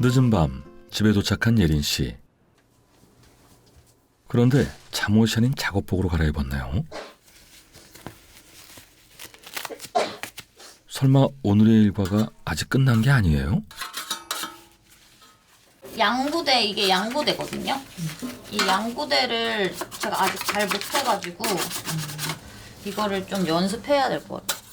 늦은 밤 집에 도착한 예린 씨. 그런데 잠옷이 아닌 작업복으로 갈아입었나요? 설마 오늘의 일과가 아직 끝난 게 아니에요? 양구대 이게 양구대거든요. 이 양구대를 제가 아직 잘 못해가지고 이거를 좀 연습해야 될 것 같아요.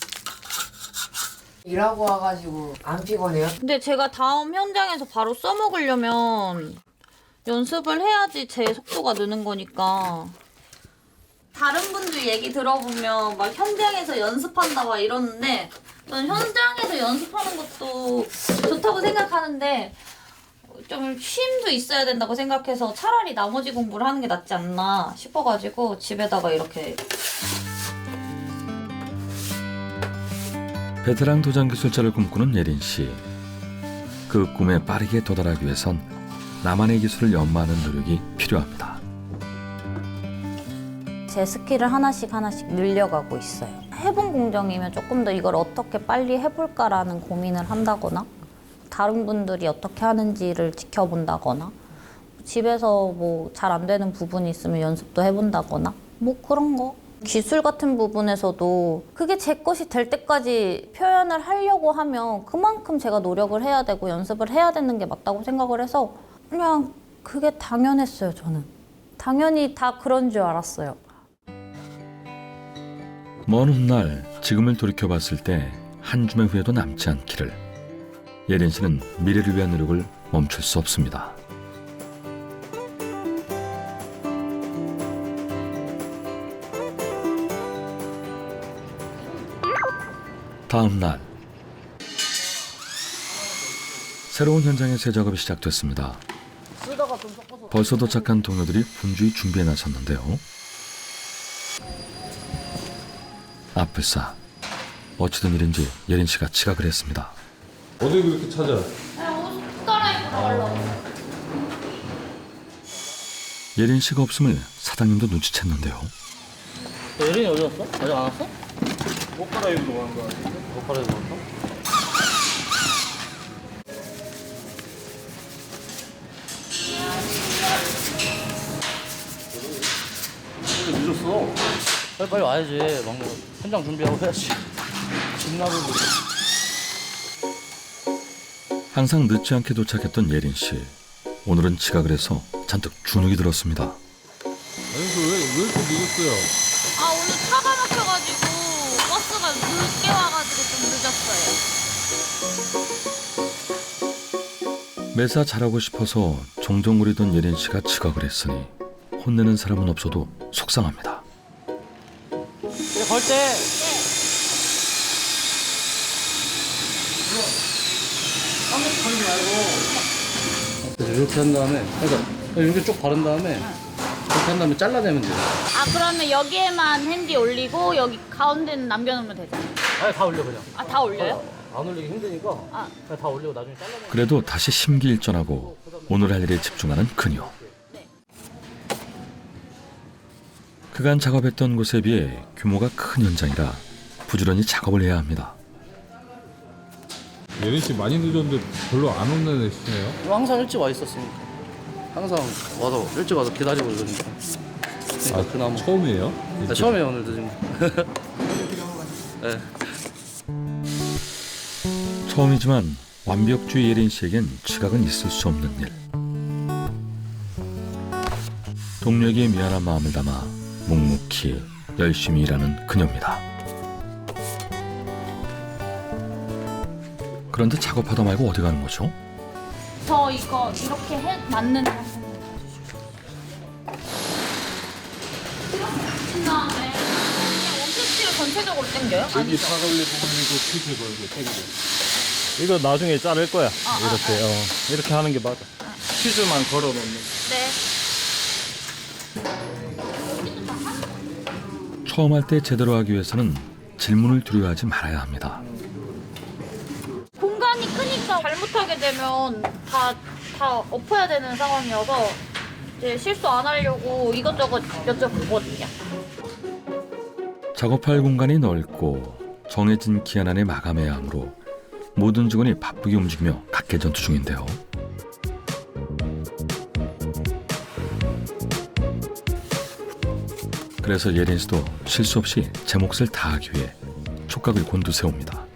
일하고 와가지고 안 피곤해요? 근데 제가 다음 현장에서 바로 써먹으려면 연습을 해야지 제 속도가 느는 거니까. 다른 분들 얘기 들어보면 막 현장에서 연습한다 막 이러는데 전 현장에서 연습하는 것도 좋다고 생각하는데 좀 쉼도 있어야 된다고 생각해서 차라리 나머지 공부를 하는 게 낫지 않나 싶어가지고 집에다가 이렇게 베테랑 도장 기술자를 꿈꾸는 예린 씨. 그 꿈에 빠르게 도달하기 위해선 나만의 기술을 연마하는 노력이 필요합니다. 제 스킬을 하나씩 하나씩 늘려가고 있어요. 해본 공정이면 조금 더 이걸 어떻게 빨리 해볼까라는 고민을 한다거나 다른 분들이 어떻게 하는지를 지켜본다거나 집에서 뭐 잘 안 되는 부분이 있으면 연습도 해본다거나 뭐 그런 거. 기술 같은 부분에서도 그게 제 것이 될 때까지 표현을 하려고 하면 그만큼 제가 노력을 해야 되고 연습을 해야 되는 게 맞다고 생각을 해서 그냥 그게 당연했어요, 저는. 당연히 다 그런 줄 알았어요. 먼 훗날 지금을 돌이켜봤을 때 한 줌의 후회도 남지 않기를 예린 씨는 미래를 위한 노력을 멈출 수 없습니다. 다음 날 새로운 현장의 새 작업이 시작됐습니다. 벌써 도착한 동료들이 분주히 준비해 나섰는데요. 아뿔싸 어찌된 일인지 예린 씨가 지각을 했습니다. 어디 그렇게 찾아? 옷 갈아입으러 가려고. 예린 씨가 없음을 사장님도 눈치챘는데요. 예린이 어디 갔어? 아직 안 왔어? 옷 갈아입으러 가는 거 아니야? 못 갈아입고 왔어? 근데 늦었어. 빨리 빨리 와야지. 막내 현장 준비하고 해야지. 집 나불고. 항상 늦지 않게 도착했던 예린 씨. 오늘은 지각을 해서 잔뜩 주눅이 들었습니다. 아니 그왜 왜 이렇게 늦었어요? 매사 잘하고 싶어서 종종 우리던 예린 씨가 지각을 했으니 혼내는 사람은 없어도 속상합니다. 이제 걸 때. 그래서 이렇게 한 다음에, 그러니까 이렇게 쭉 바른 다음에 이렇게 한 다음에 잘라내면 돼요. 아 그러면 여기에만 핸디 올리고 여기 가운데는 남겨놓으면 되잖아요. 아니 다 올려 그냥. 아 다 올려요? 안 올리기 힘드니까 아. 그냥 다 올리고 나중에 잘라내. 그래도 다시 심기일전하고 오늘 할 일에 집중하는 그녀. 그간 작업했던 곳에 비해 규모가 큰 현장이라 부지런히 작업을 해야 합니다. 예린 씨 많이 늦었는데 별로 안 혼내시네요. 이거 항상 일찍 와 있었으니까. 항상 와서 일찍 와서 기다리고 이러니까. 아, 그나마. 처음이에요? 나 이렇게? 처음에 오늘 늦은 거. 네. 처음이지만 완벽주의 예린 씨에겐 지각은 있을 수 없는 일. 동료에게 미안한 마음을 담아 묵묵히 열심히 일하는 그녀입니다. 그런데 작업하다 말고 어디 가는 거죠? 저 이거 이렇게 해 맞는 거 전체적으로 당겨요? 아니 사걸리 부분이고 핏을 걸고 태그를. 이거 나중에 자를 거야. 아, 이렇게 어, 이렇게 하는 게 맞아. 퀴즈만 걸어 놓는. 네. 처음 할 때 제대로 하기 위해서는 질문을 두려워하지 말아야 합니다. 공간이 크니까 잘못하게 되면 다, 다 엎어야 되는 상황이어서 이제 실수 안 하려고 이것저것 여쭤보거든요. 작업할 공간이 넓고 정해진 기한 안에 마감해야 하므로 모든 직원이 바쁘게 움직이며 각계 전투 중인데요. 그래서 예린 씨도 실수 없이 제 몫을 다하기 위해 촉각을 곤두세웁니다.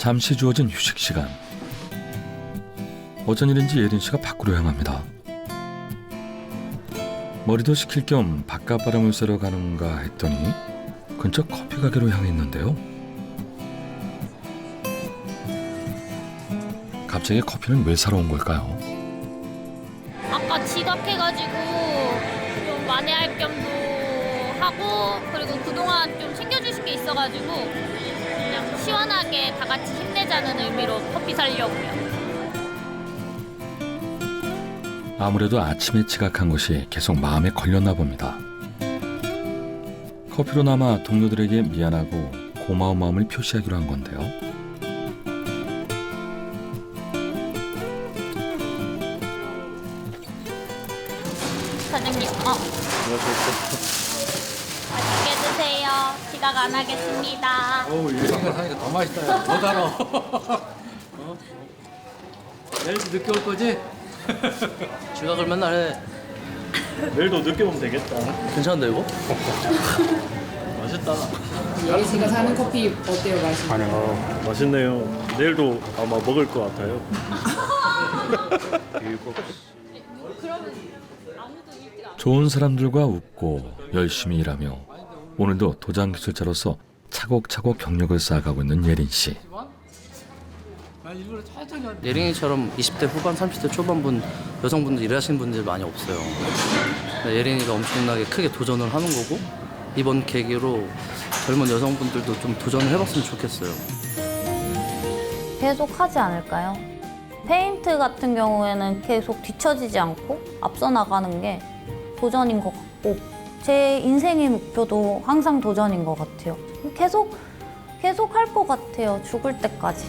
잠시 주어진 휴식 시간. 어쩐 일인지 예린 씨가 밖으로 향합니다. 머리도 식힐 겸 바깥 바람을 쐬러 가는가 했더니 근처 커피 가게로 향했는데요. 갑자기 커피는 왜 사러 온 걸까요? 아까 지각해가지고 좀 만회할 겸도 하고 그리고 그동안 좀 챙겨주신 게 있어가지고 그냥 시원하게 다 같이 힘내자는 의미로 커피 사려고요. 아무래도 아침에 지각한 것이 계속 마음에 걸렸나 봅니다. 커피로나마 동료들에게 미안하고 고마운 마음을 표시하기로 한 건데요. 사장님, 어. 지각 안 하겠습니다. 예린이가 사니까 더 맛있다. 야. 더 달아. 어? 내일도 늦게 올 거지? 지각을 맨날 해. 내일도 늦게 오면 되겠다. 괜찮은데 이거? 맛있다. 예리 씨가 사는 커피 어때요 맛이? 아, 맛있네요. 내일도 아마 먹을 것 같아요. 일곱 시. 좋은 사람들과 웃고 열심히 일하며 오늘도 도장 기술자로서 차곡차곡 경력을 쌓아가고 있는 예린 씨. 예린이처럼 20대 후반, 30대 초반분 여성분들 일하시는 분들이 많이 없어요. 예린이가 엄청나게 크게 도전을 하는 거고 이번 계기로 젊은 여성분들도 좀 도전을 해봤으면 좋겠어요. 계속 하지 않을까요? 페인트 같은 경우에는 계속 뒤처지지 않고 앞서 나가는 게 도전인 것 같고 제 인생의 목표도 항상 도전인 것 같아요. 계속 계속 할 것 같아요. 죽을 때까지.